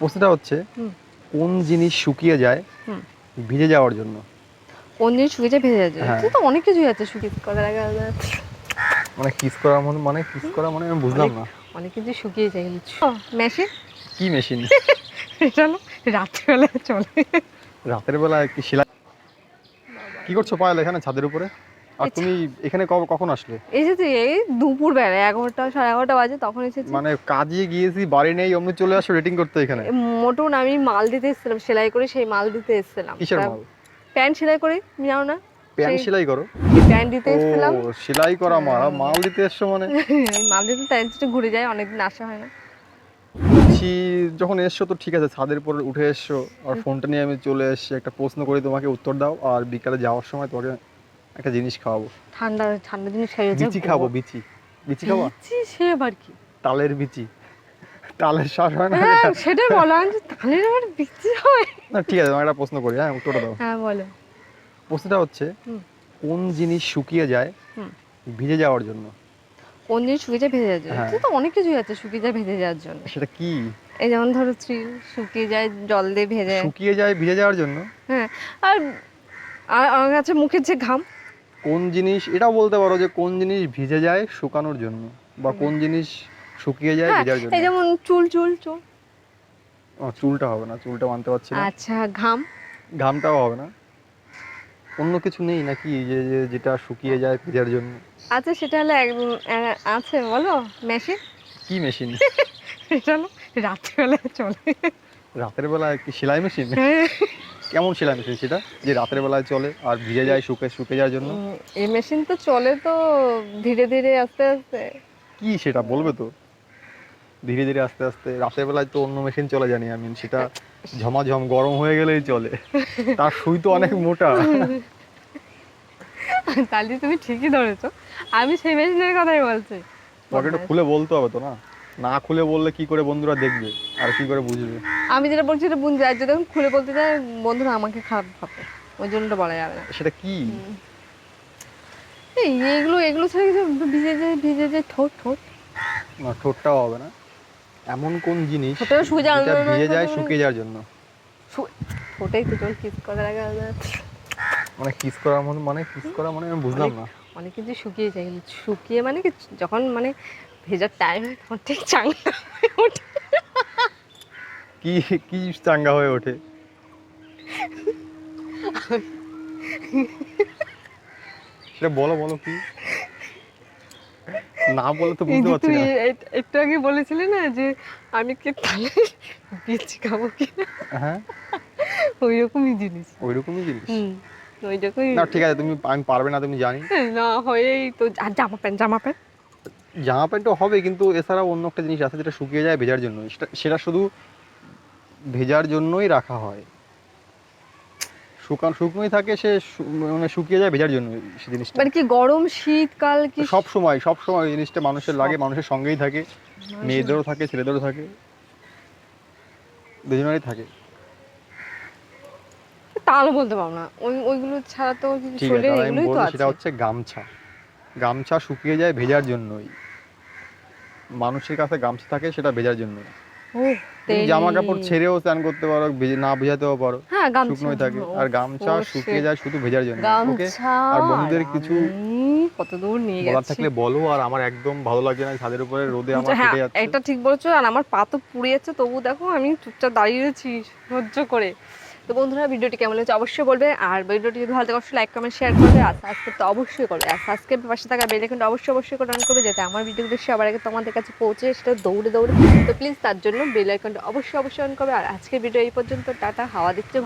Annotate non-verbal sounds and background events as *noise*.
প্রশ্নটা হচ্ছে কোন জিনিস শুকিয়ে যায়। ভিজে যাওয়ার জন্য? কোন জিনিস শুকিয়ে যায় ভেজে যাচ্ছে হ্যাঁ। তো অনেক কিছুই আছে শুকিয়ে করার আগে মানে কিস করা মানে মানে কিস করা মানে আমি বুঝলাম না। অনেক কিছু শুকিয়ে যায় মেশিন? কি মেশিন? *laughs* এটা রাত্রিবেলা চলে। রাতের বেলা কি সেলাই কি করছ পায়েল এখানে ছাদের উপরে? আর তুমি এখানে কব- কখন আসলে? এসেছি এই দুপুর বেলা এগারোটা সাড়ে এগারোটা বাজে তখন এসেছি। মানে কাজে গিয়েছি বাড়ি নেই অমনি চলে আসো রেটিং করতে এখানে? মোটন আমি মাল দিতে এসেছিলাম সেলাই করে সেই মাল দিতে এসেছিলাম। কিসের মাল? প্যান্ট সেলাই করে জানো না? প্যান্ট সেলাই করো? প্যান্ট দিতে এসেছিলাম। সেলাই করা মাল মাল দিতে এসছো মানে? মাল দিতে একটু ঘুরে যায় অনেকদিন আসা হয় না। বলছি যখন এসছো তো ঠিক আছে ছাদের উপর উঠে এসছো। আর ফোনটা নিয়ে আমি চলে এসেছি একটা প্রশ্ন করি তোমাকে উত্তর দাও। আর বিকালে যাওয়ার সময় তোমাকে একটা জিনিস খাওয়াবো। ঠান্ডা ঠান্ডা জিনিস খাইয়ে বিচি খাব বিচি। বিচি খাব? বিচি সে আবার কি? তালের বিচি। তালের শ্বাস হয় না। হ্যাঁ সেটাই বলো আমি তাহলে আবার বিচি হয়। না ঠিক আছে তোমাকে একটা প্রশ্ন করি হ্যাঁ উত্তরটা দাও। হ্যাঁ বলো। প্রশ্নটা হচ্ছে কোন জিনিস শুকিয়ে যায়। ভিজে যাওয়ার জন্য? কোন জিনিস শুকিয়ে যায় ভেজে যাচ্ছে হ্যাঁ। তো অনেক কিছুই আছে শুকিয়ে যায় ভেজে যাওয়ার জন্য। সেটা কি? এই যেমন ধরো থ্রিল শুকিয়ে যায় জল দিয়ে ভেজে শুকিয়ে যায় ভিজে যাওয়ার জন্য? হ্যাঁ আর আর আমার কাছে মুখের যে ঘাম কোন জিনিস এটাও বলতে পারো যে কোন জিনিস ভিজে যায় শুকানোর জন্য বা কোন জিনিস শুকিয়ে যায় হ্যাঁ ভেজার জন্য? এই যেমন চুল চুল চুল। ও, চুলটা হবে না চুলটা মানতে পারছি না। আচ্ছা ঘাম? ঘামটাও হবে না। অন্য কিছু নেই নাকি যে যেটা শুকিয়ে যায় ভেজার জন্য? আচ্ছা সেটা হলো এক- এ- আছে বলো মেশিন? কি মেশিন? *laughs* এটা না রাত্রিবেলা চলে। রাতের বেলায় কি সেলাই মেশিন? হ্যাঁ। কেমন সেলাই মেশিন সেটা? যে রাতের বেলায় চলে আর ভিজে যায় শুকে শুকে যাওয়ার জন্য? এই মেশিন তো চলে তো ধীরে ধীরে আস্তে আস্তে। কি সেটা বলবে তো? ধীরে ধীরে আস্তে আস্তে। রাতের বেলায় তো অন্য মেশিন চলে জানি আমি। সেটা ঝমাঝম গরম হয়ে গেলেই চলে। তার সুই তো অনেক মোটা। তাহলে তুমি ঠিকই ধরেছো। আমি সেই মেশিনের কথাই বলছি। একটু খুলে বলতে হবে তো না? না খুলে বললে কি করে বন্ধুরা দেখবে? আর কি করে বুঝবে? আমি যেটা বলছি সেটা বুঝতে আর যদি খুলে বলতে যায় বন্ধুরা আমাকে খারাপ ভাবে ওই জন্য বলা যাবে না। সেটা কি? এই এগুলো এগুলো ছাড়া কিছু ভিজে যায় ভিজে যায় ঠোঁট ঠোঁট। না ঠোঁটটাও হবে না। এমন কোন জিনিস ঠোঁটেও যায় না, ভিজে যায়। শুকিয়ে যাওয়ার জন্য? ঠোঁটেই তো চল কিস করার আগে। মানে কিস করা মানে মানে কিস করা মানে আমি বুঝলাম না। অনেক কিছু শুকিয়ে যায় কিন্তু শুকিয়ে মানে কি যখন মানে ভেজার টাইম তখন ঠিক চাঙ্গা হয়ে ওঠে। কি কি চাঙ্গা হয়ে ওঠে? সেটা বলো বলো কি? না বলে তো বুঝতে পারছি তুমি না। একটু আগে বলেছিলে না যে আমি কি তাহলে বীজ খাব কিনা হ্যাঁ। ওই রকমই জিনিস। ওই রকমই জিনিস? ওই রকমই না ঠিক আছে তুমি আমি পারবে না তুমি জানি। না হয়েই তো। জামা প্যান্ট জামা প্যান্ট? জামা প্যান্টও হবে কিন্তু এছাড়াও অন্য একটা জিনিস আছে যেটা শুকিয়ে যায় ভেজার জন্য। সেটা সেটা শুধু ভেজার জন্যই রাখা হয়। শুকান শুকনোই থাকে সে শু- মানে শুকিয়ে যায় ভেজার জন্য সে জিনিসটা। মানে কি গরম শীতকাল কি সব সময় সব সময় এই জিনিসটা মানুষের লাগে মানুষের সঙ্গেই থাকে। মেয়েদেরও থাকে ছেলেদেরও থাকে। দুজনেরই থাকে। তাহলে বলতে পারব না। ওই ওইগুলো ছাড়া তো কিছু ঠিক আছে শরীরে তাহলে আমি এগুলোই তো বলব আছে। সেটা হচ্ছে গামছা। গামছা শুকিয়ে যায় ভেজার জন্যই। মানুষের কাছে গামছা থাকে সেটা ভেজার জন্য জামা কাপড় ছেড়েও স্নান করতে পারো না ভেজাতেও পারো হ্যাঁ শুকনোই থাকে। আর গামছা শুকিয়ে যায় শুধু ভেজার জন্য ওকে আর বন্ধুদের কিছু আমি কত দূর বলার থাকলে বলো আর আমার একদম ভালো লাগছে না ছাদের উপরে রোদে আমার কেটে যাচ্ছে। এটা ঠিক বলেছ আর আমার পা তো পুড়ে যাচ্ছে তবু দেখো আমি চুপচাপ দাঁড়িয়ে রয়েছি সহ্য করে। তো বন্ধুরা, ভিডিওটি কেমন হয়েছে অবশ্যই বলবে। আর ভিডিওটি যদি ভালো থাকে অবশ্যই লাইক কমেন্ট শেয়ার করবে আর সাবস্ক্রাইব তো অবশ্যই করবে। আর সাবস্ক্রাইব পাশে থাকা বেল আইকনটা অবশ্যই অবশ্যই করে অন করবে যাতে আমার ভিডিওগুলো সবার আগে তোমাদের কাছে পৌঁছে, সেটা দৌড়ে দৌড়ে। তো প্লিজ তার জন্য বেল আইকনটা অবশ্যই অবশ্যই অন করবে। আর আজকের ভিডিও এই পর্যন্ত, টাটা, হাওয়া দিচ্ছে।